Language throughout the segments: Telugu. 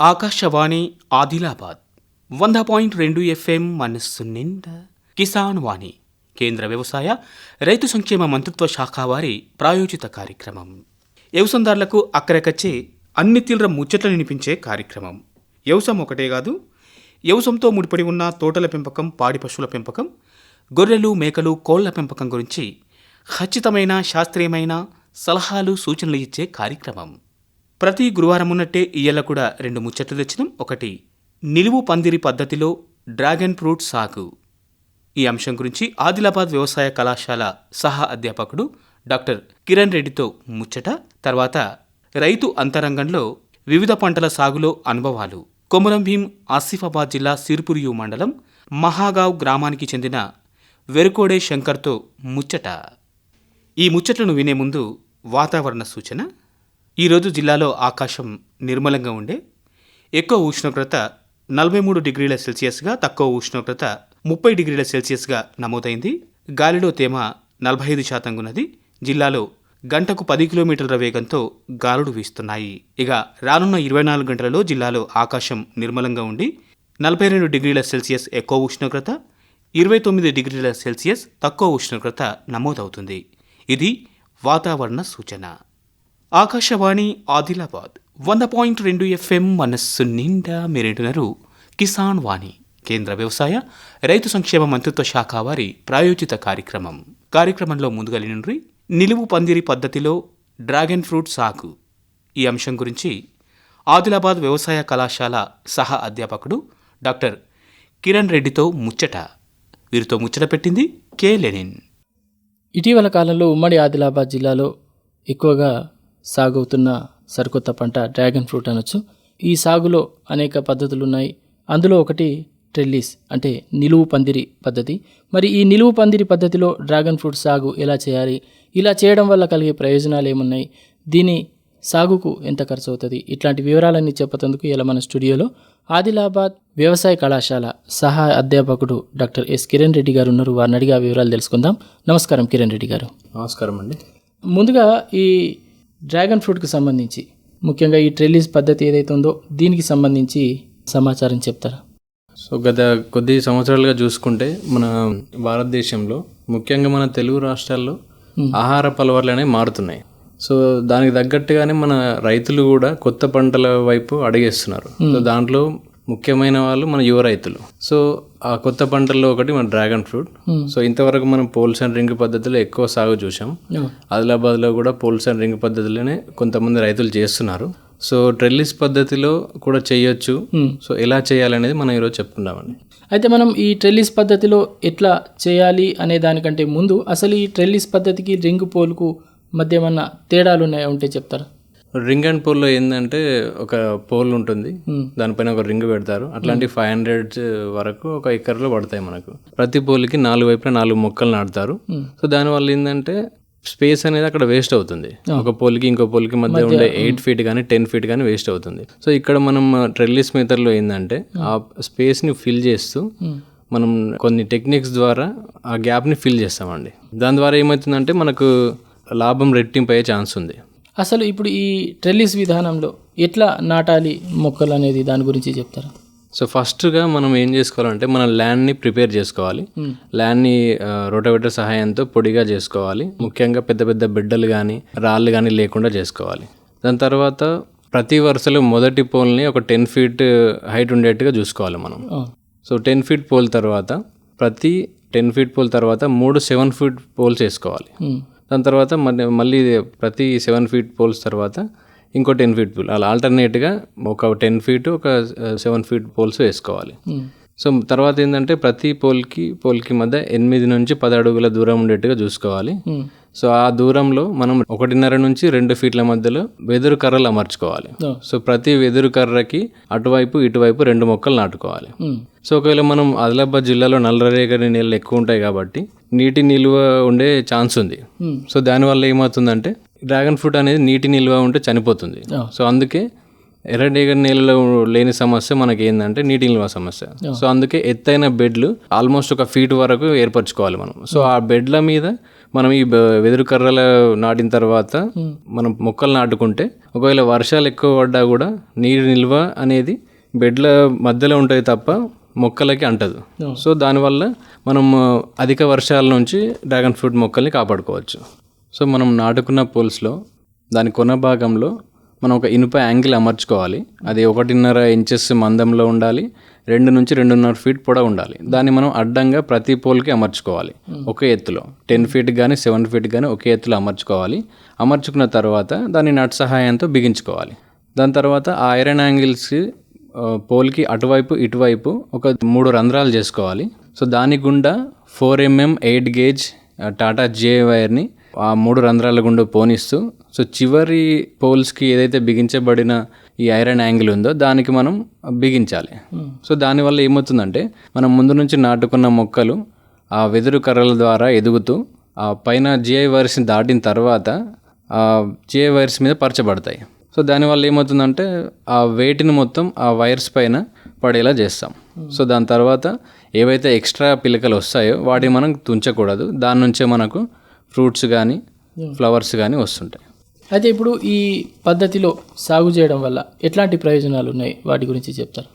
ఆకాశవాణి ఆదిలాబాద్ వంద పాయింట్ రెండు ఎఫ్ఎం మనస్సు నిండా కిసాన్ వాణి కేంద్ర వ్యవసాయ రైతు సంక్షేమ మంత్రిత్వ శాఖ వారి ప్రాయోజిత కార్యక్రమం. వ్యవసందారులకు అక్కరకచ్చే అన్ని తీవ్ర ముచ్చట్లు వినిపించే కార్యక్రమం. వ్యవసాయం ఒకటే కాదు వ్యవసాయంతో ముడిపడి ఉన్న తోటల పెంపకం పాడి పశువుల పెంపకం గొర్రెలు మేకలు కోళ్ళ పెంపకం గురించి ఖచ్చితమైన శాస్త్రీయమైన సలహాలు సూచనలు ఇచ్చే కార్యక్రమం. ప్రతి గురువారం ఉన్నట్టే ఇయ్యల కూడా రెండు ముచ్చట్లు తెచ్చినాం. ఒకటి నిలువు పందిరి పద్ధతిలో డ్రాగన్ ఫ్రూట్ సాగు. ఈ అంశం గురించి ఆదిలాబాద్ వ్యవసాయ కళాశాల సహా అధ్యాపకుడు డాక్టర్ కిరణ్ రెడ్డితో ముచ్చట తర్వాత రైతు అంతరంగంలో వివిధ పంటల సాగులో అనుభవాలు. కొమరం భీం ఆసిఫాబాద్ జిల్లా సిర్పురియు మండలం మహాగావ్ గ్రామానికి చెందిన వెరుకోడే శంకర్తో ముచ్చట. ఈ ముచ్చట్లను వినే ముందు వాతావరణ సూచన. ఈరోజు జిల్లాలో ఆకాశం నిర్మలంగా ఉండే ఎక్కువ ఉష్ణోగ్రత నలభై మూడు డిగ్రీల సెల్సియస్గా తక్కువ ఉష్ణోగ్రత ముప్పై డిగ్రీల సెల్సియస్గా నమోదైంది. గాలిలో తేమ నలభై ఐదు శాతంగా ఉన్నది. జిల్లాలో గంటకు పది కిలోమీటర్ల వేగంతో గాలుడు వీస్తున్నాయి. ఇక రానున్న ఇరవై నాలుగు గంటలలో జిల్లాలో ఆకాశం నిర్మలంగా ఉండి నలభై రెండు డిగ్రీల సెల్సియస్ ఎక్కువ ఉష్ణోగ్రత ఇరవై తొమ్మిది డిగ్రీల సెల్సియస్ తక్కువ ఉష్ణోగ్రత నమోదవుతుంది. ఇది వాతావరణ సూచన. ఆకాశవాణి ఆదిలాబాద్ వంద పాయింట్ రెండు ఎఫ్ఎం మనస్సు నిండా మీరేంటున్నారు. కిసాన్ వాణి కేంద్ర వ్యవసాయ రైతు సంక్షేమ మంత్రిత్వ శాఖ వారి ప్రాయోజిత కార్యక్రమం. కార్యక్రమంలో ముందుగా నుండి నిలువు పందిరి పద్ధతిలో డ్రాగన్ ఫ్రూట్ సాగు. ఈ అంశం గురించి ఆదిలాబాద్ వ్యవసాయ కళాశాల సహా అధ్యాపకుడు డాక్టర్ కిరణ్ రెడ్డితో ముచ్చట. వీరితో ముచ్చట పెట్టింది కే లెనిన్. ఇటీవల కాలంలో ఉమ్మడి ఆదిలాబాద్ జిల్లాలో ఎక్కువగా సాగవుతున్న సరికొత్త పంట డ్రాగన్ ఫ్రూట్ అనొచ్చు. ఈ సాగులో అనేక పద్ధతులు ఉన్నాయి అందులో ఒకటి ట్రెల్లిస్ అంటే నిలువు పందిరి పద్ధతి. మరి ఈ నిలువు పందిరి పద్ధతిలో డ్రాగన్ ఫ్రూట్ సాగు ఎలా చేయాలి? ఇలా చేయడం వల్ల కలిగే ప్రయోజనాలు ఏమున్నాయి దీని సాగుకు ఎంత ఖర్చు అవుతుంది ఇట్లాంటి వివరాలన్నీ చెప్పేందుకు ఇలా మన స్టూడియోలో ఆదిలాబాద్ వ్యవసాయ కళాశాల సహా అధ్యాపకుడు డాక్టర్ ఎస్ కిరణ్ రెడ్డి గారు ఉన్నారు. వారిని అడిగి ఆ వివరాలు తెలుసుకుందాం. నమస్కారం కిరణ్ రెడ్డి గారు. నమస్కారం అండి ముందుగా ఈ డ్రాగన్ ఫ్రూట్కి సంబంధించి ముఖ్యంగా ఈ ట్రెల్లిస్ పద్ధతి ఏదైతే ఉందో దీనికి సంబంధించి సమాచారం చెప్తారా? సో గత కొద్ది సంవత్సరాలుగా చూసుకుంటే మన భారతదేశంలో ముఖ్యంగా మన తెలుగు రాష్ట్రాల్లో ఆహార పలవర్లు అనేవి మారుతున్నాయి. సో దానికి తగ్గట్టుగానే మన రైతులు కూడా కొత్త పంటల వైపు అడిగేస్తున్నారు. సో దాంట్లో ముఖ్యమైన వాళ్ళు మన యువ రైతులు. సో ఆ కొత్త పంటల్లో ఒకటి మన డ్రాగన్ ఫ్రూట్. సో ఇంతవరకు మనం పోల్స్ అండ్ రింగ్ పద్ధతిలో ఎక్కువ సాగు చూసాం ఆదిలాబాద్లో కూడా పోల్స్ అండ్ రింగ్ పద్ధతిలోనే కొంతమంది రైతులు చేస్తున్నారు. సో ట్రెల్లిస్ పద్ధతిలో కూడా చేయొచ్చు. సో ఎలా చేయాలనేది మనం ఈరోజు చెప్పుకుందామండి. అయితే మనం ఈ ట్రెల్లిస్ పద్ధతిలో ఎట్లా చేయాలి అనే దానికంటే ముందు అసలు ఈ ట్రెల్లిస్ పద్ధతికి రింగ్ పోల్కు మధ్య ఏమన్నా తేడాలు ఉన్నాయా ఉంటే చెప్తారా? రింగ్ అండ్ పోల్లో ఏంటంటే ఒక పోల్ ఉంటుంది. దానిపైన ఒక రింగ్ పెడతారు. అట్లాంటి ఫైవ్ హండ్రెడ్ వరకు ఒక ఎకర్లో పడతాయి మనకు. ప్రతి పోల్కి నాలుగు వైపున నాలుగు మొక్కలు నాటుతారు. సో దానివల్ల ఏంటంటే స్పేస్ అనేది అక్కడ వేస్ట్ అవుతుంది. ఒక పోల్కి ఇంకో పోల్కి మధ్య ఉండే ఎయిట్ ఫీట్ కానీ టెన్ ఫీట్ కానీ వేస్ట్ అవుతుంది. సో ఇక్కడ మనం ట్రెల్లిస్ మెథడ్లో ఏంటంటే ఆ స్పేస్ని ఫిల్ చేస్తూ మనం కొన్ని టెక్నిక్స్ ద్వారా ఆ గ్యాప్ని ఫిల్ చేస్తామండి. దాని ద్వారా ఏమవుతుందంటే మనకు లాభం రెట్టింపు అయ్యే ఛాన్స్ ఉంది. అసలు ఇప్పుడు ఈ ట్రెల్లిస్ విధానంలో ఎట్లా నాటాలి మొక్కలు అనేది దాని గురించి చెప్తారా? సో ఫస్ట్గా మనం ఏం చేసుకోవాలంటే మన ల్యాండ్ని ప్రిపేర్ చేసుకోవాలి. ల్యాండ్ని రోటోవేటర్ సహాయంతో పొడిగా చేసుకోవాలి. ముఖ్యంగా పెద్ద పెద్ద బిడ్డలు కానీ రాళ్ళు కానీ లేకుండా చేసుకోవాలి. దాని తర్వాత ప్రతి వరుసలో మొదటి పోల్ని ఒక టెన్ ఫీట్ హైట్ ఉండేట్టుగా చూసుకోవాలి మనం. సో టెన్ ఫీట్ పోల్ తర్వాత ప్రతి టెన్ ఫీట్ పోల్ తర్వాత మూడు సెవెన్ ఫీట్ పోల్స్ వేసుకోవాలి. దాని తర్వాత మళ్ళీ మళ్ళీ ప్రతి సెవెన్ ఫీట్ పోల్స్ తర్వాత ఇంకో టెన్ ఫీట్ పోల్ అలా ఆల్టర్నేట్గా ఒక టెన్ ఫీట్ ఒక సెవెన్ ఫీట్ పోల్స్ వేసుకోవాలి. Hmm. సో తర్వాత ఏంటంటే ప్రతి పోల్కి పోల్కి మధ్య ఎనిమిది నుంచి పది అడుగుల దూరం ఉండేట్టుగా చూసుకోవాలి. సో ఆ దూరంలో మనం ఒకటిన్నర నుంచి రెండు ఫీట్ల మధ్యలో వెదురు కర్రలు అమర్చుకోవాలి. సో ప్రతి వెదురు కర్రకి అటువైపు ఇటువైపు రెండు మొక్కలు నాటుకోవాలి. సో ఒకవేళ మనం ఆదిలాబాద్ జిల్లాలో నల్లరేగడి నీళ్ళు ఎక్కువ ఉంటాయి కాబట్టి నీటి నిల్వ ఉండే ఛాన్స్ ఉంది. సో దానివల్ల ఏమవుతుందంటే డ్రాగన్ ఫ్రూట్ అనేది నీటి నిల్వ ఉంటే చనిపోతుంది. సో అందుకే ఎర్రడేగడి నీళ్ళలో లేని సమస్య మనకి ఏంటంటే నీటి నిల్వ సమస్య. సో అందుకే ఎత్తైన బెడ్లు ఆల్మోస్ట్ ఒక ఫీట్ వరకు ఏర్పరచుకోవాలి మనం. సో ఆ బెడ్ల మీద మనం ఈ వెదురు కర్రలు నాటిన తర్వాత మనం మొక్కలు నాటుకుంటే ఒకవేళ వర్షాలు ఎక్కువ పడ్డా కూడా నీరు నిల్వ అనేది బెడ్ల మధ్యలో ఉంటుంది తప్ప మొక్కలకి అంటదు. సో దానివల్ల మనం అధిక వర్షాల నుంచి డ్రాగన్ ఫ్రూట్ మొక్కల్ని కాపాడుకోవచ్చు. సో మనం నాటుకున్న పోల్స్లో దాని కొన భాగంలో మనం ఒక ఇనుప యాంగిల్ అమర్చుకోవాలి. అది ఒకటిన్నర ఇంచెస్ మందంలో ఉండాలి. రెండు నుంచి రెండున్నర ఫీట్ పొడవు ఉండాలి. దాన్ని మనం అడ్డంగా ప్రతి పోల్కి అమర్చుకోవాలి. ఒకే ఎత్తులో. టెన్ ఫీట్ కానీ సెవెన్ ఫీట్ కానీ ఒకే ఎత్తులో అమర్చుకోవాలి. అమర్చుకున్న తర్వాత దాన్ని నట్ సహాయంతో బిగించుకోవాలి. దాని తర్వాత ఆ ఐరన్ యాంగిల్స్ పోల్కి అటువైపు ఇటువైపు ఒక మూడు రంధ్రాలు చేసుకోవాలి. సో దాని గుండా four MM eight gauge Tata జే వైర్ని ఆ మూడు రంధ్రాల గుండా పోనిస్తూ సో చివరి పోల్స్కి ఏదైతే బిగించబడిన ఈ ఐరన్ యాంగిల్ ఉందో దానికి మనం బిగించాలి. సో దానివల్ల ఏమవుతుందంటే మనం ముందు నుంచి నాటుకున్న మొక్కలు ఆ వెదురు కర్రల ద్వారా ఎదుగుతూ ఆ పైన జిఐ వైర్స్ని దాటిన తర్వాత ఆ జిఐ వైర్స్ మీద పరచబడతాయి. సో దానివల్ల ఏమవుతుందంటే ఆ వెయిట్ని మొత్తం ఆ వైర్స్ పైన పడేలా చేస్తాం. సో దాని తర్వాత ఏవైతే ఎక్స్ట్రా పిలకలు వస్తాయో వాటిని మనం తుంచకూడదు. దాని నుంచే మనకు ఫ్రూట్స్ కానీ ఫ్లవర్స్ కానీ వస్తుంటాయి. అయితే ఇప్పుడు ఈ పద్ధతిలో సాగు చేయడం వల్ల ఎట్లాంటి ప్రయోజనాలు ఉన్నాయి వాటి గురించి చెప్తారు?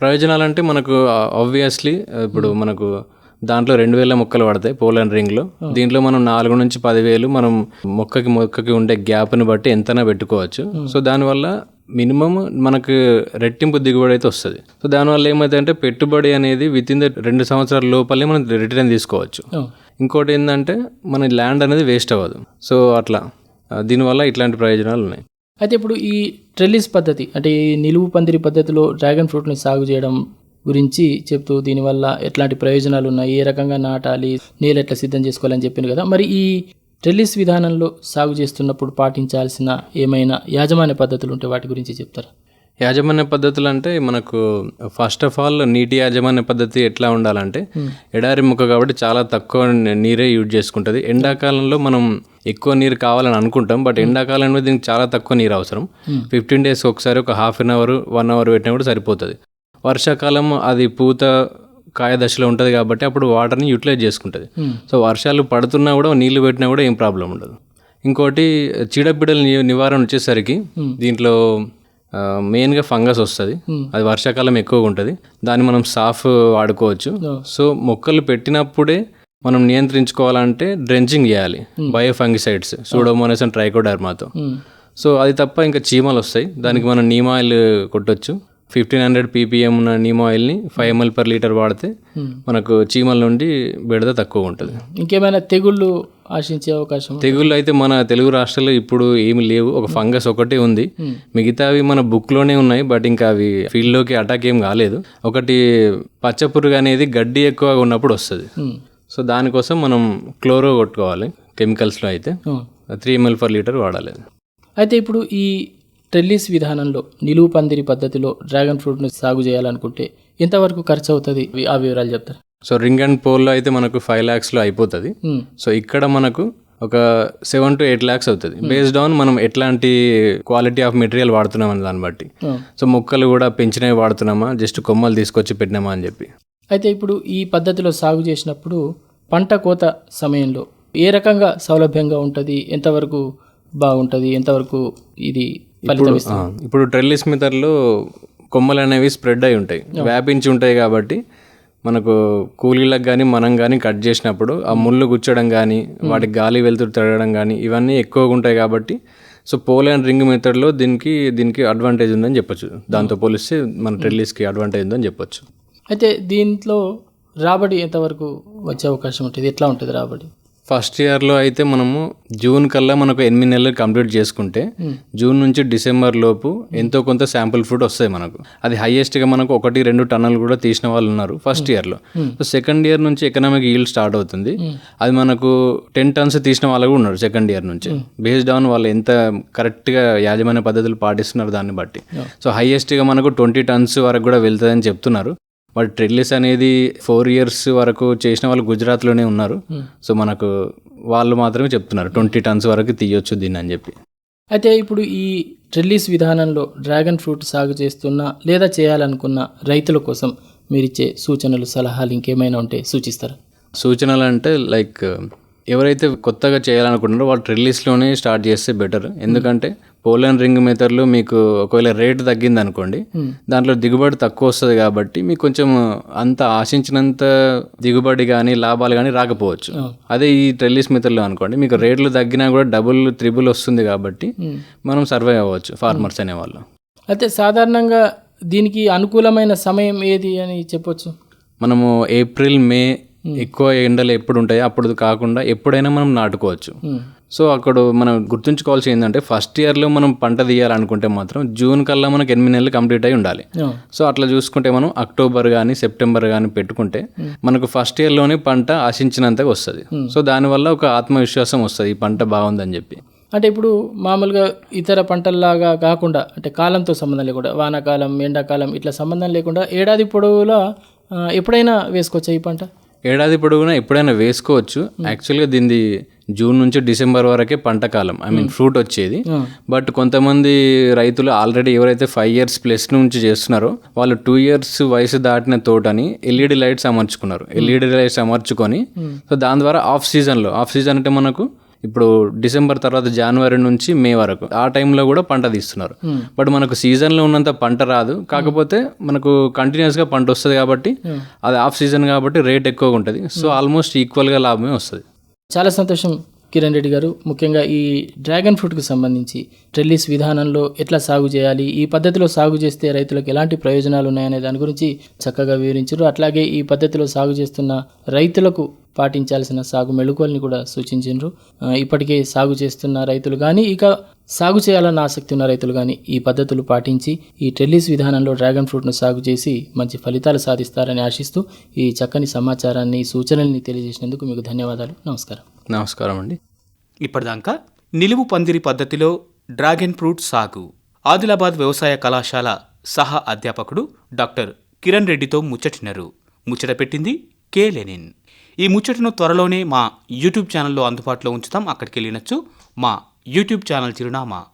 ప్రయోజనాలు అంటే మనకు ఆబ్వియస్లీ ఇప్పుడు మనకు దాంట్లో రెండు వేల మొక్కలు పడతాయి పోలన్ రింగ్లో. దీంట్లో మనం నాలుగు నుంచి పదివేలు మనం మొక్కకి మొక్కకి ఉండే గ్యాప్ని బట్టి ఎంతైనా పెట్టుకోవచ్చు. సో దానివల్ల మినిమం మనకు రెట్టింపు దిగుబడి అయితే వస్తుంది. సో దానివల్ల ఏమైతే అంటే పెట్టుబడి అనేది విత్ ఇన్ ద రెండు సంవత్సరాల లోపలే మనం రిటర్న్ తీసుకోవచ్చు. ఇంకోటి ఏంటంటే మన ల్యాండ్ అనేది వేస్ట్ అవ్వదు. సో అట్లా. దీనివల్ల ఇట్లాంటి ప్రయోజనాలు ఉన్నాయి. అయితే ఇప్పుడు ఈ ట్రెల్లిస్ పద్ధతి అంటే ఈ నిలువు పందిరి పద్ధతిలో డ్రాగన్ ఫ్రూట్ని సాగు చేయడం గురించి చెప్తూ దీనివల్ల ఎట్లాంటి ప్రయోజనాలు ఉన్నాయి? ఏ రకంగా నాటాలి? నేల ఎట్లా సిద్ధం చేసుకోవాలని చెప్పింది కదా. మరి ఈ ట్రెల్లిస్ విధానంలో సాగు చేస్తున్నప్పుడు పాటించాల్సిన ఏమైనా యాజమాన్య పద్ధతులు ఉంటే వాటి గురించి చెప్తారా? యాజమాన్య పద్ధతులు అంటే మనకు ఫస్ట్ ఆఫ్ ఆల్ నీటి యాజమాన్య పద్ధతి ఎట్లా ఉండాలంటే ఎడారి మొక్క కాబట్టి చాలా తక్కువ నీరే యూజ్ చేసుకుంటుంది. ఎండాకాలంలో మనం ఎక్కువ నీరు కావాలని అనుకుంటాం బట్ ఎండాకాలంలో దీనికి చాలా తక్కువ నీరు అవసరం. ఫిఫ్టీన్ డేస్ ఒకసారి ఒక half an hour one hour పెట్టినా కూడా సరిపోతుంది. వర్షాకాలం అది పూత కాయ దశలో ఉంటుంది కాబట్టి అప్పుడు వాటర్ని యూటిలైజ్ చేసుకుంటుంది. సో వర్షాలు పడుతున్నా కూడా నీళ్ళు పెట్టినా కూడా ఏం ప్రాబ్లం ఉండదు. ఇంకోటి చీడపీడల నివారణ వచ్చేసరికి దీంట్లో మెయిన్గా ఫంగస్ వస్తుంది. అది వర్షాకాలం ఎక్కువగా ఉంటుంది. దాన్ని మనం సాఫ్ వాడుకోవచ్చు. సో మొక్కలు పెట్టినప్పుడే మనం నియంత్రించుకోవాలంటే డ్రెంచింగ్ చేయాలి. బయో ఫంగిసైడ్స్ సూడోమోనస్ అండ్ ట్రైకోడర్మాతో సో అది తప్ప ఇంకా చీమలు వస్తాయి. దానికి మనం నీమ్ ఆయిల్ కొట్టొచ్చు. ఫిఫ్టీన్ హండ్రెడ్ పీపీఎం ఉన్న నీమ్ ఆయిల్ని ఫైవ్ ఎంఎల్ పర్ లీటర్ వాడితే మనకు చీమల నుండి బెడద తక్కువ ఉంటుంది. ఇంకేమైనా తెగుళ్ళు ఆశించే అవకాశం? తెగుళ్ళు అయితే మన తెలుగు రాష్ట్రాల్లో ఇప్పుడు ఏమి లేవు. ఒక ఫంగస్ ఒకటే ఉంది. మిగతావి మన బుక్లోనే ఉన్నాయి బట్ ఇంకా అవి ఫీల్డ్లోకి అటాక్ ఏం కాలేదు. ఒకటి పచ్చపురుగు అనేది గడ్డి ఎక్కువగా ఉన్నప్పుడు వస్తుంది. సో దానికోసం మనం క్లోరో కొట్టుకోవాలి కెమికల్స్లో అయితే. త్రీ ఎంఎల్ పర్ లీటర్ వాడాలి. అయితే ఇప్పుడు ఈ ట్రెల్లిస్ విధానంలో నిలువు పందిరి పద్ధతిలో డ్రాగన్ ఫ్రూట్ను సాగు చేయాలనుకుంటే ఎంతవరకు ఖర్చు అవుతుంది ఆ వివరాలు చెప్తారు? సో రింగ్ అండ్ పోల్లో అయితే మనకు ఫైవ్ ల్యాక్స్లో అయిపోతుంది. సో ఇక్కడ మనకు ఒక సెవెన్ టు ఎయిట్ ల్యాక్స్ అవుతుంది. బేస్డ్ ఆన్ మనం ఎట్లాంటి క్వాలిటీ ఆఫ్ మెటీరియల్ వాడుతున్నాం అనే దాన్ని బట్టి. సో మొక్కలు కూడా పెంచినవి వాడుతున్నామా? జస్ట్ కొమ్మలు తీసుకొచ్చి పెట్టినామా అని చెప్పి. అయితే ఇప్పుడు ఈ పద్ధతిలో సాగు చేసినప్పుడు పంట కోత సమయంలో ఏ రకంగా సౌలభ్యంగా ఉంటుంది? ఎంతవరకు బాగుంటుంది? ఎంతవరకు ఇది ఇస్తుంది. ఇప్పుడు ట్రెల్లిస్ మెథడ్లో కొమ్మలు అనేవి స్ప్రెడ్ అయి ఉంటాయి. వ్యాపించి ఉంటాయి కాబట్టి మనకు కూలీలకు కానీ మనం కానీ కట్ చేసినప్పుడు ఆ ముళ్ళు గుచ్చడం కానీ వాటికి గాలి వెలుతురు తిరగడం కానీ ఇవన్నీ ఎక్కువగా ఉంటాయి కాబట్టి సో పోల్ అండ్ రింగ్ మెథడ్లో దీనికి దీనికి అడ్వాంటేజ్ ఉందని చెప్పొచ్చు. దాంతో పోలిస్తే మన ట్రెల్లిస్కి అడ్వాంటేజ్ ఉందని చెప్పొచ్చు. అయితే దీంట్లో రాబడి ఎంతవరకు వచ్చే అవకాశం ఉంటుంది? ఎట్లా ఉంటుంది రాబడి? ఫస్ట్ ఇయర్లో అయితే మనము జూన్ కల్లా మనకు ఎనిమిది నెలలు కంప్లీట్ చేసుకుంటే జూన్ నుంచి డిసెంబర్ లోపు ఎంతో కొంత శాంపుల్ ఫ్రూట్ వస్తాయి మనకు. అది హైయెస్ట్గా మనకు ఒకటి రెండు టన్నులు కూడా తీసిన వాళ్ళు ఉన్నారు ఫస్ట్ ఇయర్లో సో సెకండ్ ఇయర్ నుంచి ఎకనామిక్ ఈల్డ్ స్టార్ట్ అవుతుంది. అది మనకు టెన్ టన్స్ తీసిన వాళ్ళు కూడా ఉన్నారు సెకండ్ ఇయర్ నుంచి. బేస్డ్ ఆన్ వాళ్ళు ఎంత కరెక్ట్గా యాజమాన్య పద్ధతులు పాటిస్తున్నారు దాన్ని బట్టి. సో హైయెస్ట్గా మనకు ట్వంటీ టన్స్ వరకు కూడా వెళ్తుందని చెప్తున్నారు. బట్ ట్రెడ్లిస్ అనేది ఫోర్ ఇయర్స్ వరకు చేసిన వాళ్ళు గుజరాత్లోనే ఉన్నారు. సో మనకు వాళ్ళు మాత్రమే చెప్తున్నారు ట్వంటీ టన్స్ వరకు తీయొచ్చు దీన్ని అని చెప్పి. అయితే ఇప్పుడు ఈ ట్రెల్లిస్ విధానంలో డ్రాగన్ ఫ్రూట్ సాగు చేస్తున్న లేదా చేయాలనుకున్న రైతుల కోసం మీరిచ్చే సూచనలు సలహాలు ఇంకేమైనా ఉంటే సూచిస్తారా? సూచనలు అంటే లైక్ ఎవరైతే కొత్తగా చేయాలనుకుంటున్నారో వాళ్ళు ట్రిల్లిస్లోనే స్టార్ట్ చేస్తే బెటర్ ఎందుకంటే పోలన్ రింగ్ మెథడ్లో మీకు ఒకవేళ రేట్ తగ్గింది అనుకోండి దాంట్లో దిగుబడి తక్కువ వస్తుంది కాబట్టి మీకు కొంచెం అంత ఆశించినంత దిగుబడి కానీ లాభాలు కానీ రాకపోవచ్చు. అదే ఈ ట్రెల్లిస్ మెథడ్లో అనుకోండి మీకు రేట్లు తగ్గినా కూడా డబుల్ త్రిబుల్ వస్తుంది కాబట్టి మనం సర్వైవ్ అవ్వచ్చు ఫార్మర్స్ అనేవాళ్ళు. అయితే సాధారణంగా దీనికి అనుకూలమైన సమయం ఏది అని చెప్పొచ్చు? మనము ఏప్రిల్ మే ఎక్కువ ఎండలు ఎప్పుడు ఉంటాయో అప్పుడు కాకుండా ఎప్పుడైనా మనం నాటుకోవచ్చు. సో అక్కడ మనం గుర్తుంచుకోవాల్సి ఏంటంటే ఫస్ట్ ఇయర్లో మనం పంట తీయాలనుకుంటే మాత్రం జూన్ కల్లా మనకు ఎనిమిది నెలలు కంప్లీట్ అయి ఉండాలి. సో అట్లా చూసుకుంటే మనం అక్టోబర్ కానీ సెప్టెంబర్ కానీ పెట్టుకుంటే మనకు ఫస్ట్ ఇయర్లోనే పంట ఆశించినంతగా వస్తుంది. సో దానివల్ల ఒక ఆత్మవిశ్వాసం వస్తుంది ఈ పంట బాగుందని చెప్పి. అంటే ఇప్పుడు మామూలుగా ఇతర పంటల్లాగా కాకుండా అంటే కాలంతో సంబంధం లేకుండా వానాకాలం ఎండాకాలం ఇట్లా సంబంధం లేకుండా ఏడాది పొడవులా ఎప్పుడైనా వేసుకోవచ్చా ఈ పంట? ఏడాది పొడవునా ఎప్పుడైనా వేసుకోవచ్చు. యాక్చువల్గా దీనిది జూన్ నుంచి డిసెంబర్ వరకే పంట కాలం. ఐ మీన్ ఫ్రూట్ వచ్చేది. బట్ కొంతమంది రైతులు ఆల్రెడీ ఎవరైతే ఫైవ్ ఇయర్స్ ప్లస్ నుంచి చేస్తున్నారో వాళ్ళు టూ ఇయర్స్ వయసు దాటిన తోటని ఎల్ఈడి లైట్స్ అమర్చుకున్నారు. ఎల్ఈడి లైట్స్ అమర్చుకొని. సో దాని ద్వారా ఆఫ్ సీజన్లో ఆఫ్ సీజన్ అంటే మనకు ఇప్పుడు డిసెంబర్ తర్వాత జనవరి నుంచి మే వరకు ఆ టైంలో కూడా పంట తీస్తున్నారు. బట్ మనకు సీజన్లో ఉన్నంత పంట రాదు. కాకపోతే మనకు కంటిన్యూస్గా పంట వస్తుంది కాబట్టి అది ఆఫ్ సీజన్ కాబట్టి రేట్ ఎక్కువగా ఉంటుంది. సో ఆల్మోస్ట్ ఈక్వల్గా లాభమే వస్తుంది. చాలా సంతోషం కిరణ్ రెడ్డి గారు. ముఖ్యంగా ఈ డ్రాగన్ ఫ్రూట్కి సంబంధించి ట్రెల్లిస్ విధానంలో ఎట్లా సాగు చేయాలి ఈ పద్ధతిలో సాగు చేస్తే రైతులకు ఎలాంటి ప్రయోజనాలు ఉన్నాయనే దాని గురించి చక్కగా వివరించారు. అట్లాగే ఈ పద్ధతిలో సాగు చేస్తున్న రైతులకు పాటించాల్సిన సాగు మెళుకువల్ని కూడా సూచించారు ఇప్పటికే సాగు చేస్తున్న రైతులు కానీ ఇక సాగు చేయాలన్న ఆసక్తి ఉన్న రైతులు కానీ ఈ పద్ధతులు పాటించి ఈ ట్రెల్లిస్ విధానంలో డ్రాగన్ ఫ్రూట్ను సాగు చేసి మంచి ఫలితాలు సాధిస్తారని ఆశిస్తూ ఈ చక్కని సమాచారాన్ని సూచనల్ని తెలియజేసినందుకు మీకు ధన్యవాదాలు. నమస్కారం. నమస్కారం అండి. ఇప్పటిదాకా నిలువు పందిరి పద్ధతిలో డ్రాగన్ ఫ్రూట్ సాగు ఆదిలాబాద్ వ్యవసాయ కళాశాల సహా అధ్యాపకుడు డాక్టర్ కిరణ్ రెడ్డితో ముచ్చటినరు. ముచ్చట పెట్టింది కే లెనిన్. ఈ ముచ్చటను త్వరలోనే మా యూట్యూబ్ ఛానల్లో అందుబాటులో ఉంచుతాం. అక్కడికి వెళ్ళినచ్చు. మా యూట్యూబ్ ఛానల్ చిరునామా.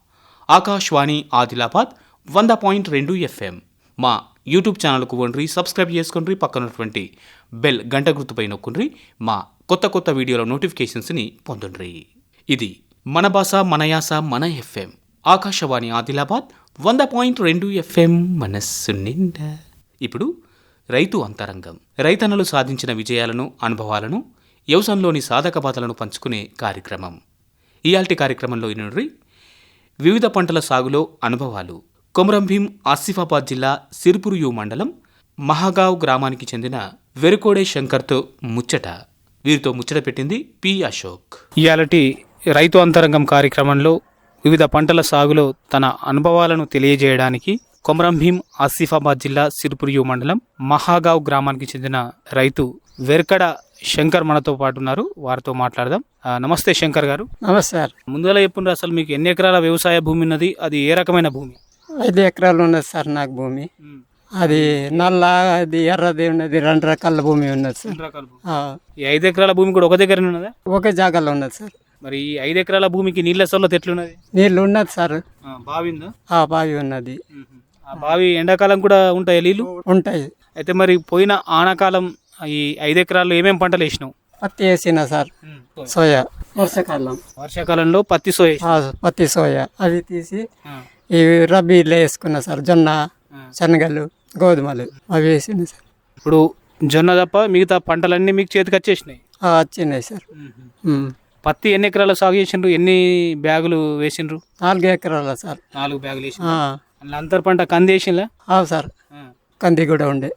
ఆకాశవాణి ఆదిలాబాద్ వంద పాయింట్ రెండు ఎఫ్ఎం. మా యూట్యూబ్ ఛానల్కు వండ్రి సబ్స్క్రైబ్ చేసుకుండ్రి పక్కనటువంటి బెల్ గంట గుర్తుపై నొక్కుండ్రి. మా కొత్త కొత్త వీడియోల నోటిఫికేషన్స్ని పొందండ్రి. ఇది మన భాష మన యాస మన ఎఫ్ఎం. ఆకాశవాణి ఆదిలాబాద్ వంద పాయింట్ రెండు ఎఫ్ఎం. మనస్సు నిండా. ఇప్పుడు రైతు అంతరంగం. రైతన్నలు సాధించిన విజయాలను అనుభవాలను వ్యవసాయంలోని సాధక బాధలను పంచుకునే కార్యక్రమం. ఇయాల్టి కార్యక్రమంలో ఇనుండ్రి వివిధ పంటల సాగులో అనుభవాలు. కొమరంభీం ఆసిఫాబాద్ జిల్లా సిరుపురియు మండలం మహాగావ్ గ్రామానికి చెందిన వెరుకోడే శంకర్తో ముచ్చట. వీరితో ముచ్చట పెట్టింది పి అశోక్. ఇయాలటి రైతు అంతరంగం కార్యక్రమంలో వివిధ పంటల సాగులో తన అనుభవాలను తెలియజేయడానికి కొమరంభీం ఆసిఫాబాద్ జిల్లా సిరుపురియు మండలం మహాగావ్ గ్రామానికి చెందిన రైతు వెరకడ శంకర్ మనతో పాటు ఉన్నారు. వారితో మాట్లాడదాం. నమస్తే శంకర్ గారు. నమస్తే సార్. ముందుగా చెప్పుండ్రు అసలు మీకు ఎన్ని ఎకరాల వ్యవసాయ భూమి ఉన్నది? అది ఏ రకమైన భూమి? ఐదు ఎకరాలు ఉన్నది సార్ నాకు భూమి. అది నల్ల అది ఎర్రది ఉన్నది రెండు రకాల భూమి ఉన్నది సార్. ఈ ఐదు ఎకరాల భూమి కూడా ఒక దగ్గర ఉన్నదా? ఒకే జాగాలో ఉన్నది సార్. మరి ఈ ఐదు ఎకరాల భూమికి నీళ్ళ సొల్లత ఎట్లున్నది? నీళ్ళు ఉన్నది సార్. బావిందా? ఆ బావి ఉన్నది. బావి ఎండాకాలం కూడా ఉంటాయి నీళ్ళు ఉంటాయి. అయితే మరి పోయిన ఆనాకాలం ఈ ఐదు ఎకరాల్లో ఏమేం పంటలు వేసినావు? పత్తి వేసిన సార్. సోయా. వర్షాకాలం. వర్షాకాలంలో పత్తి సోయ ఆ, పత్తి సోయా. అవి తీసి ఇవి రబీలో వేసుకున్నా సార్ జొన్న శనగలు గోధుమలు అవి వేసిన సార్. ఇప్పుడు జొన్న తప్ప మిగతా పంటలన్నీ మీకు చేతికి వచ్చేసినాయి? ఆ, వచ్చినాయి సార్. పత్తి ఎన్ని ఎకరాలు సాగు చేసిండ్రు? ఎన్ని బ్యాగులు వేసిండ్రు? నాలుగు ఎకరాల సార్. నాలుగు బ్యాగులు వేసి ఆ, అందులో అంతర్ పంట కంది ఆ సార్. కంది కూడా ఉండే.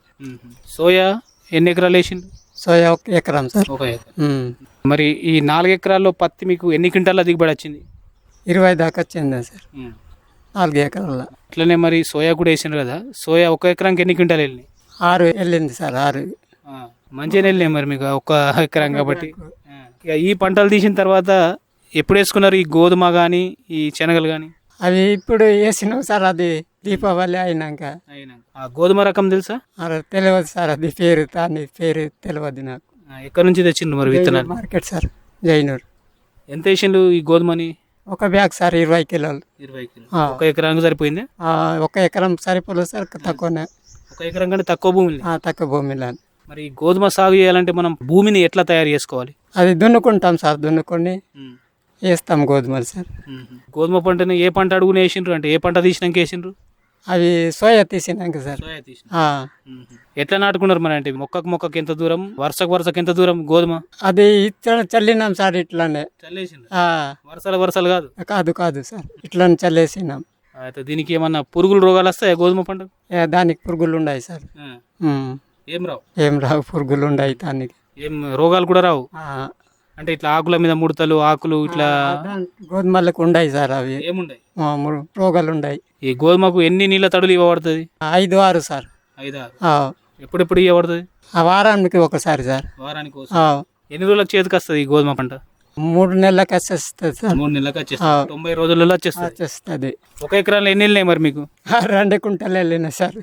సోయా ఎన్ని ఎకరాలు వేసిండ్రు? సోయా ఒక ఎకరం సార్. ఒక ఎకరం. మరి ఈ నాలుగు ఎకరాల్లో పత్తి మీకు ఎన్ని క్వింటాల దిగుబడి వచ్చింది? ఇరవై దాకా వచ్చింది సార్? నాలుగు ఎకరాల. అట్లనే మరి సోయా కూడా వేసిండ్రు కదా. సోయా ఒక ఎకరానికి ఎన్ని క్వింటాలు వెళ్ళినాయి? ఆరు వెళ్ళింది సార్ ఆరు. మంచిగానే వెళ్ళినాయి మరి మీకు ఒక్క ఎకరం కాబట్టి. ఇక ఈ పంటలు తీసిన తర్వాత ఎప్పుడు వేసుకున్నారు ఈ గోధుమ కానీ ఈ శనగలు కానీ అవి ఇప్పుడు వేసినాం సార్ అది దీపావళి అయినాక. ఆ గోధుమ రకం తెలుసా? తెలియదు సార్ అది పేరు దాని పేరు తెలియదు నాకు. ఎక్కడి నుంచి తెచ్చిండ్రు మరి విత్తనాలు? Market sir Jainoor. ఎంత వేసిండు ఈ గోధుమని? ఒక బ్యాగ్ సార్ ఇరవై కిలోలు. ఇరవై కిలో. ఒక ఎకరానికి సరిపోయిందా? ఒక ఎకరం సరిపోలేదు సార్ తక్కువనే. ఒక ఎకరం కంటే తక్కువ భూమి తక్కువ భూమిలో. మరి గోధుమ సాగు చేయాలంటే మనం భూమిని ఎట్లా తయారు చేసుకోవాలి? అది దున్నుకుంటాం సార్ దున్నుకొని. వేస్తాం గోధుమలు సార్. గోధుమ పంటని ఏ పంట అడుగునే వేసిండ్రు అంటే ఏ పంట తీసినాక వేసిండ్రు? అవి సోయా తీసినాక సార్. ఎట్లా నాటుకున్నారు మరి అంటే మొక్కకు మొక్కకి ఎంత దూరం? వరుసకు వరుసకు ఎంత దూరం గోధుమ? అది ఇట్లా చల్లినాం సార్ ఇట్లానే. వరుసలు వరుసలు కాదు. కాదు కాదు సార్. ఇట్లానే చల్లేసినాం. అయితే దీనికి ఏమన్నా పురుగులు రోగాలు వస్తాయా గోధుమ పంటకు? ఏ, దానికి పురుగులు ఉన్నాయి సార్. ఏం రావు? ఏం రావు పురుగులు ఉన్నాయి దానికి. ఏం రోగాలు కూడా రావు? అంటే ఇట్లా ఆకుల మీద ముడతలు ఆకులు ఇట్లా గోధుమలకు ఉన్నాయి సార్ అవి. ఏముండయి? ము- రోగాలు ఉన్నాయి ఈ గోధుమకు ఎన్ని నీళ్ళ తడులు ఇవ్వబడుతుంది? ఐదు ఆరు సార్. ఐదా ఎప్పుడెప్పుడు ఇవ్వబడుతుంది? ఆ వారానికి ఒకసారి సార్. వారానికి ఎన్ని రోజులకు చేతికి వస్తుంది ఈ గోధుమ పంట? మూడు నెలలకు వచ్చేస్తుంది సార్. మూడు నెలలకు వచ్చేస్తుంది. తొంభై రోజులలో వచ్చేస్తుంది. వచ్చేస్తుంది. ఒక ఎకరాలు ఎన్ని వెళ్ళినాయి మరి మీకు? రెండు కుంటలు వెళ్ళిన సార్.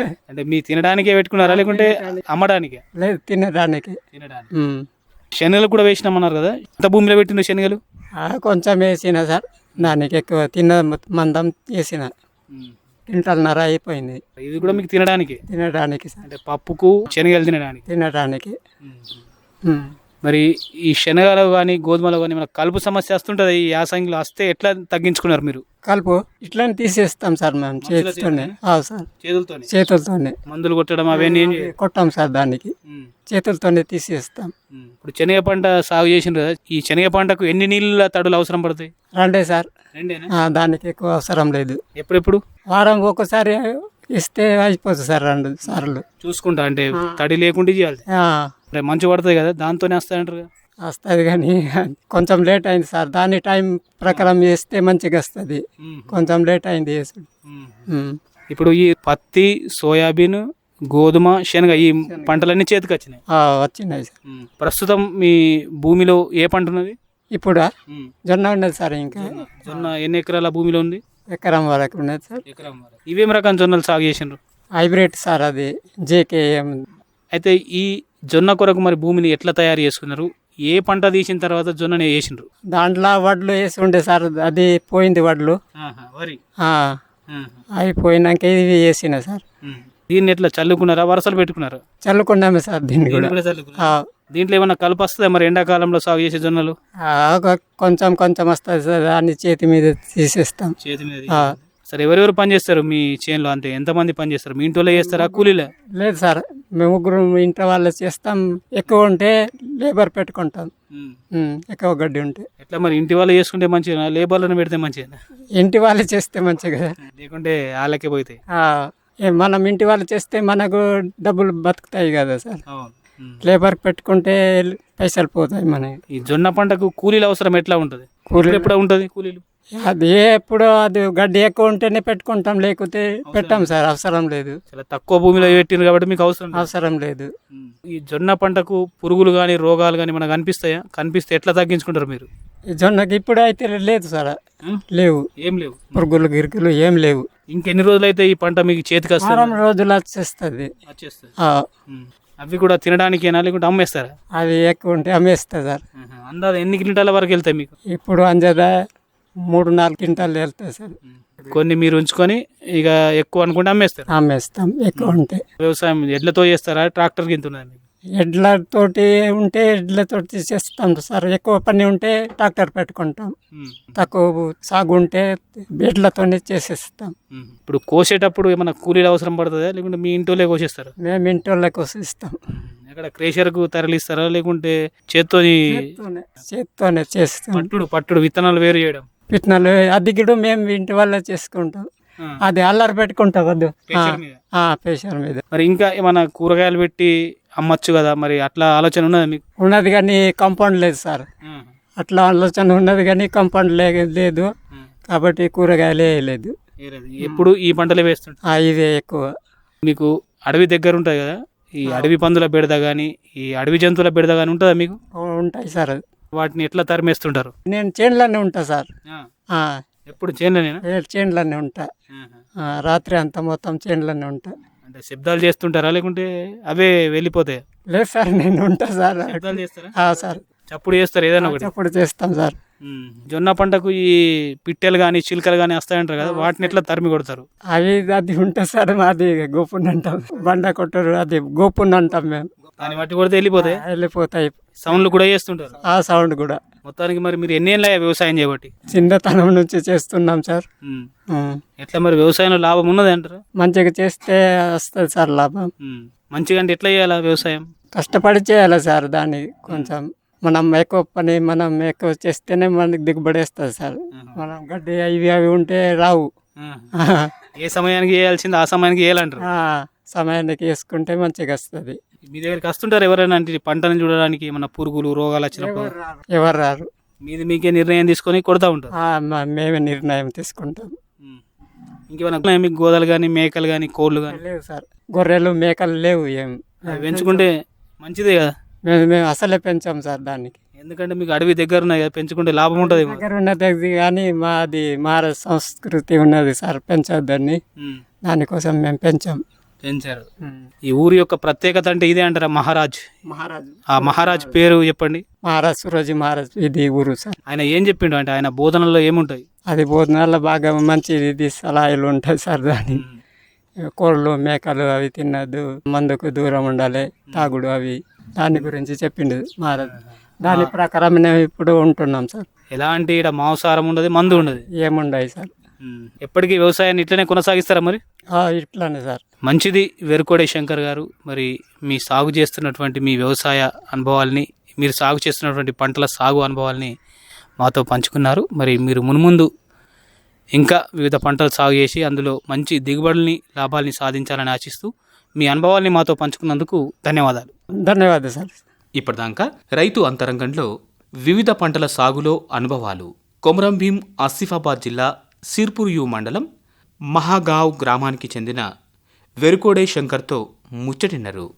అంటే మీ తినడానికే పెట్టుకున్నారా లేకుంటే అమ్మడానికే? లేదు తినడానికి. తినడానికి. శనగలు కూడా వేసినామన్నారు కదా? ఎంత భూమిలో పెట్టిన శనగలు? కొంచెం వేసిన సార్. దానికి ఎక్కువ తిన్న మందం వేసిన. క్వింటల్నర అయిపోయింది. ఇది కూడా మీకు తినడానికి? తినడానికి సార్. అంటే పప్పుకు శనగలు తినడానికి? తినడానికి. మరి ఈ శనగలు కానీ గోధుమలు కానీ మన కలుపు సమస్య వస్తుంటుంది? ఈ యాసంగిలో వస్తే ఎట్లా తగ్గించుకున్నారు మీరు? కలుపు ఇట్లని తీసేస్తాం సార్ మేము చేతితోనే. అవు సార్. చేతులతోనే? చేతులతోనే. మందులు కొట్టడం అవన్నీ. కొట్టాం సార్ దానికి. చేతులతోనే తీసేస్తాం. ఇప్పుడు శనగ పంట సాగు కదా ఈ శనగ పంటకు ఎన్ని నీళ్ళ తడులు అవసరం పడతాయి? రండే సార్. దానికి ఎక్కువ అవసరం లేదు. ఎప్పుడెప్పుడు? వారం ఒకసారి ఇస్తే అయిపోతుంది సార్ రెండు సార్లు. చూసుకుంటా అంటే తడి లేకుండా చేయాలి అంటే మంచు పడుతుంది కదా దాంతోనే వస్తాయంటారు కదా? వస్తుంది కానీ కొంచెం లేట్ అయింది సార్. దాని టైం ప్రకారం చేస్తే మంచిగా వస్తుంది. కొంచెం లేట్ అయింది చేసుడు. ఇప్పుడు ఈ పత్తి సోయాబీన్ గోధుమ శనగ ఈ పంటలన్నీ చేతికి వచ్చినాయి? వచ్చినాయి సార్. ప్రస్తుతం మీ భూమిలో ఏ పంట ఉన్నది? ఇప్పుడు. జొన్న ఉన్నది సార్ ఇంకా. జొన్న. ఎన్ని ఎకరాల భూమిలో ఉంది? ఎకరం వరకు ఉన్నది సార్. ఎకరం ఇవేం రకం జొన్నలు సాగు చేసిండ్రు హైబ్రిడ్ సార్ అది జేకేఎం. అయితే ఈ జొన్న కొరకు మరి భూమిని ఎట్లా తయారు చేసుకున్నారు? ఏ పంట తీసిన తర్వాత జొన్నని వేసిండ్రు? దాంట్లో వడ్లు వేసి ఉండే సార్ అది పోయింది వడ్లు. వరి. అవి పోయినాక ఇవి వేసిన సార్. దీన్ని ఎట్లా చల్లుకున్నారా? వరసలు పెట్టుకున్నారా? చల్లుకున్నాము సార్ దీన్ని కూడా. దీంట్లో ఏమన్నా కలుపు వస్తుందా మరి ఎండాకాలంలో సాగు చేసే జొన్నలు? కొంచెం కొంచెం వస్తుంది సార్ దాన్ని చేతి మీద తీసేస్తాం. చేతి మీద సరే ఎవరెవరు పని చేస్తారు మీ చేనులో అంటే ఎంతమంది పని చేస్తారు? మీ ఇంట్లో చేస్తారా కూలీలే? లేదు సార్ మేము ముగ్గురు ఇంట్లో వాళ్ళు చేస్తాం. ఎక్కువ ఉంటే లేబర్ పెట్టుకుంటాం. ఎక్కువ గడ్డి ఉంటే. ఎట్లా మరి ఇంటి వాళ్ళు చేసుకుంటే మంచిగా లేబర్లను పెడితే మంచిగా ఇంటి వాళ్ళు చేస్తే మంచిగా. లేకుంటే వాళ్ళకే పోతాయి. మనం ఇంటి వాళ్ళు చేస్తే మనకు డబ్బులు బతుకుతాయి కదా సార్. లేబర్ పెట్టుకుంటే పైసలు పోతాయి మనకి. ఈ జొన్న పంటకు కూలీల అవసరం ఎట్లా ఉంటుంది? కూలీలు- ఎప్పుడు ఉంటుంది కూలీలు? అది ఎప్పుడు అది గడ్డి ఎక్కువ ఉంటేనే పెట్టుకుంటాం లేకపోతే పెట్టాం సార్ అవసరం లేదు. చాలా తక్కువ భూమిలో పెట్టిండ్రు కాబట్టి మీకు అవసరం. అవసరం లేదు. ఈ జొన్న పంటకు పురుగులు కానీ రోగాలు కానీ మనకు కనిపిస్తాయా? కనిపిస్తే ఎట్లా తగ్గించుకుంటారు మీరు? ఈ జొన్నకి ఇప్పుడు అయితే లేదు సార్. లేవు. ఏం లేవు? పురుగులు గిరుకులు ఏం లేవు. ఇంకెన్ని రోజులైతే ఈ పంట మీకు చేతికి వస్తుంది? వారం రోజులు వచ్చేస్తుంది. అవి కూడా తినడానికేనా లేకుంటే అమ్మేస్తారా? అది ఎక్కువ ఉంటే అమ్మేస్తా సార్. అందాజ ఎన్ని క్వింటాల వరకు వెళ్తాయి మీకు? ఇప్పుడు అంజదా మూడు నాలుగు క్వింటాలు వెళ్తాయి సార్. కొన్ని మీరు ఉంచుకొని ఇక ఎక్కువ అనుకుంటే అమ్మేస్తారు. అమ్మేస్తాం. ఎక్కువ ఉంటే. వ్యవసాయం ఎడ్లతో చేస్తారా? ట్రాక్టర్ గింత ఉన్నదా మీకు? ఎడ్లతోటి ఉంటే ఎడ్లతోటి చేస్తాం సార్. ఎక్కువ పని ఉంటే ట్రాక్టర్ పెట్టుకుంటాం. తక్కువ సాగు ఉంటే ఎడ్లతోనే చేసేస్తాం. ఇప్పుడు కోసేటప్పుడు ఏమైనా కూలీలు అవసరం పడుతుందా? లేకుంటే మీ ఇంట్లోనే కోసేస్తారా? మేము ఇంటోళ్ళకి ఇస్తాం ఎక్కడ క్రేషర్కు తరలిస్తారా? లేకుంటే చేత్తోని చేత్తోనే. చేత్తోనే చేస్తాం. పట్టుడు పట్టుడు విత్తనాలు వేరు చేయడం. విత్తనాలు అది కూడా మేము ఇంటి వల్ల చేసుకుంటాం. అది అల్లరి పెట్టుకుంటాం వద్దు. ప్రెషర్ మీద. మరి ఇంకా ఏమైనా కూరగాయలు పెట్టి అమ్మచ్చు కదా? మరి అట్లా ఆలోచన ఉన్నదా మీకు? ఉన్నది కానీ కాంపౌండ్ లేదు సార్. అట్లా ఆలోచన ఉన్నది కానీ కాంపౌండ్ లేదు. కాబట్టి కూరగాయలే లేదు. ఎప్పుడు ఈ పంటలే వేస్తుంటారు? ఆ, ఇవే ఎక్కువ. మీకు అడవి దగ్గర ఉంటుంది కదా? ఈ అడవి పందుల బెడద కానీ ఈ అడవి జంతువుల బెడద కానీ ఉంటుందా మీకు? ఉంటాయి సార్. వాటిని ఎట్లా తరిమేస్తుంటారు? నేను చేన్లోనే ఉంటా సార్. ఆ, ఎప్పుడు చేనులోనేనా ఏ చేన్లోనే ఉంటా. ఆ, రాత్రి అంతా మొత్తం చేన్లోనే ఉంటా. అంటే శబ్దాలు చేస్తుంటారా? లేకుంటే అవే వెళ్ళిపోతాయి? లేదు సార్ నేను ఉంటా సార్. శబ్దాలు చేస్తారా? ఆ, సార్. చప్పుడు చేస్తారు ఏదైనా ఒకటి. అప్పుడు చేస్తాం సార్. ఉమ్. జొన్న పంటకు ఈ పిట్టెలు కానీ చిలుకలు కానీ వస్తాయంటారు కదా వాటిని ఎట్లా తరిమి కొడతారు? అవి అది ఉంటుంది సార్ మాది గోపుని అంటాం బండ కొట్టరు అది గోపుని అంటాం మేము. దాన్ని బట్టి కొడితే వెళ్ళిపోతాయి? వెళ్ళిపోతాయి. సౌండ్లు కూడా చేస్తుంటారు. ఆ సౌండ్ కూడా. మొత్తానికి మరి మీరు ఎన్ని ఏళ్ళ వ్యవసాయం చేయబట్టి? చిన్నతనం నుంచి చేస్తున్నాం సార్. ఉమ్. ఎట్లా మరి వ్యవసాయంలో లాభం ఉన్నది అంటారా? మంచిగా చేస్తే వస్తుంది సార్ లాభం. ఉమ్. మంచిగా అంటే ఎట్లా చేయాలా వ్యవసాయం? కష్టపడి చేయాలి సార్ దాన్ని కొంచెం. మనం ఎక్కువ పని మనం ఎక్కువ చేస్తేనే మనకి దిగుబడి వస్తుంది సార్. మనం గడ్డి ఇవి అవి ఉంటే రావు. ఏ సమయానికి చేయాల్సింది ఆ సమయానికి చేయాలంటారు? ఆ, సమయానికి వేసుకుంటే మంచిగా వస్తుంది. మీ దగ్గరికి వస్తుంటారు ఎవరైనా అంటే పంటను చూడడానికి ఏమన్నా పురుగులు రోగాలు వచ్చినప్పుడు? ఎవరు రారు. మీది మీకే నిర్ణయం తీసుకొని కొడతా ఉంటారు? మ- మేమే నిర్ణయం తీసుకుంటాం. ఇంకేమైనా మీకు గోదలు కానీ మేకలు కానీ కోళ్ళు కానీ లేవు సార్. గొర్రెలు మేకలు లేవు ఏం. పెంచుకుంటే మంచిదే కదా? మేము మేము అసలే పెంచాం సార్ దానికి. ఎందుకంటే మీకు అడవి దగ్గర ఉన్నాయి కదా పెంచుకుంటే లాభం ఉంటుంది దగ్గర ఉన్నది కానీ మాది మార సంస్కృతి ఉన్నది సార్ పెంచొద్దని. దానికోసం మేము పెంచాం. పెంచారు ఈ ఊరి యొక్క ప్రత్యేకత అంటే ఇదే అంటారా? మహారాజ్. మహారాజు. ఆ మహారాజ్ పేరు చెప్పండి. మహారాజ్ సురోజీ మహారాజ్ ఇది ఊరు సార్. ఆయన ఏం చెప్పిండు? అంటే ఆయన బోధనలో ఏముంటాయి? అది భోజనాల్లో బాగా మంచి ఇది సలహాలు ఉంటాయి సార్ దాని కోళ్ళు మేకలు అవి తినద్దు మందుకు దూరం ఉండాలి తాగుడు అవి. దాని గురించి చెప్పిండు మహారాజ్. దాని ప్రకారం మేము ఇప్పుడు ఉంటున్నాం సార్. ఎలాంటి ఈడ మాంసాహారం ఉండదు మందు ఉండదు. ఏముండయి సార్. ఎప్పటికీ వ్యవసాయాన్ని ఇట్లనే కొనసాగిస్తారా మరి? ఇట్లానే సార్. మంచిది వెరుకోడే శంకర్ గారు. మరి మీ సాగు చేస్తున్నటువంటి మీ వ్యవసాయ అనుభవాల్ని మీరు సాగు చేస్తున్నటువంటి పంటల సాగు అనుభవాల్ని మాతో పంచుకున్నారు. మరి మీరు మున్ముందు ఇంకా వివిధ పంటలు సాగు చేసి అందులో మంచి దిగుబడుల్ని లాభాల్ని సాధించాలని ఆశిస్తూ మీ అనుభవాల్ని మాతో పంచుకున్నందుకు ధన్యవాదాలు. ధన్యవాదాలు సార్. ఇప్పటిదాకా రైతు అంతరంగంలో వివిధ పంటల సాగులో అనుభవాలు. కొమరం భీం ఆసిఫాబాద్ జిల్లా సిర్పూర్ యు మండలం మహాగావ్ గ్రామానికి చెందిన వెరుకోడే శంకర్తో ముచ్చటిన్నారు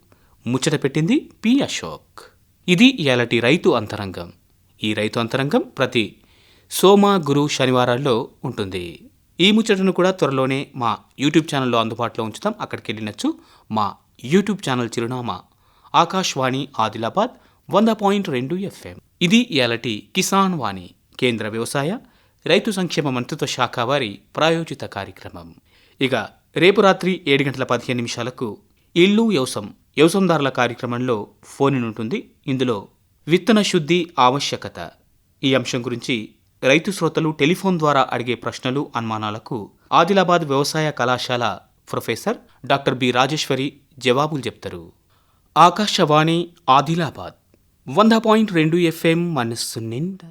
ముచ్చట పెట్టింది పి. అశోక్. ఇది ఇలాంటి రైతు అంతరంగం. ఈ రైతు అంతరంగం ప్రతి సోమ గురు శనివారాల్లో ఉంటుంది. ఈ ముచ్చటను కూడా త్వరలోనే మా యూట్యూబ్ ఛానల్లో అందుబాటులో ఉంచుతాం. అక్కడికి వెళ్ళినచ్చు మా యూట్యూబ్ ఛానల్ చిరునామా. ఆకాశవాణి ఆదిలాబాద్ వంద పాయింట్ రెండు ఎఫ్ఎం. ఇది ఇలాంటి కిసాన్ వాణి కేంద్ర వ్యవసాయ రైతు సంక్షేమ మంత్రిత్వ శాఖ వారి ప్రాయోజిత కార్యక్రమం. ఇక రేపు రాత్రి ఏడు గంటల పదిహేను నిమిషాలకు ఇల్లు వ్యవసం వ్యవసందారుల కార్యక్రమంలో ఫోన్ ఉంటుంది. ఇందులో విత్తన శుద్ధి ఆవశ్యకత. ఈ అంశం గురించి రైతు శ్రోతలు టెలిఫోన్ ద్వారా అడిగే ప్రశ్నలు అనుమానాలకు ఆదిలాబాద్ వ్యవసాయ కళాశాల ప్రొఫెసర్ డాక్టర్ బి రాజేశ్వరి జవాబులు చెప్తారు. ఆకాశవాణి ఆదిలాబాద్ వంద పాయింట్ రెండు ఎఫ్ఎం మనస్సు నిండా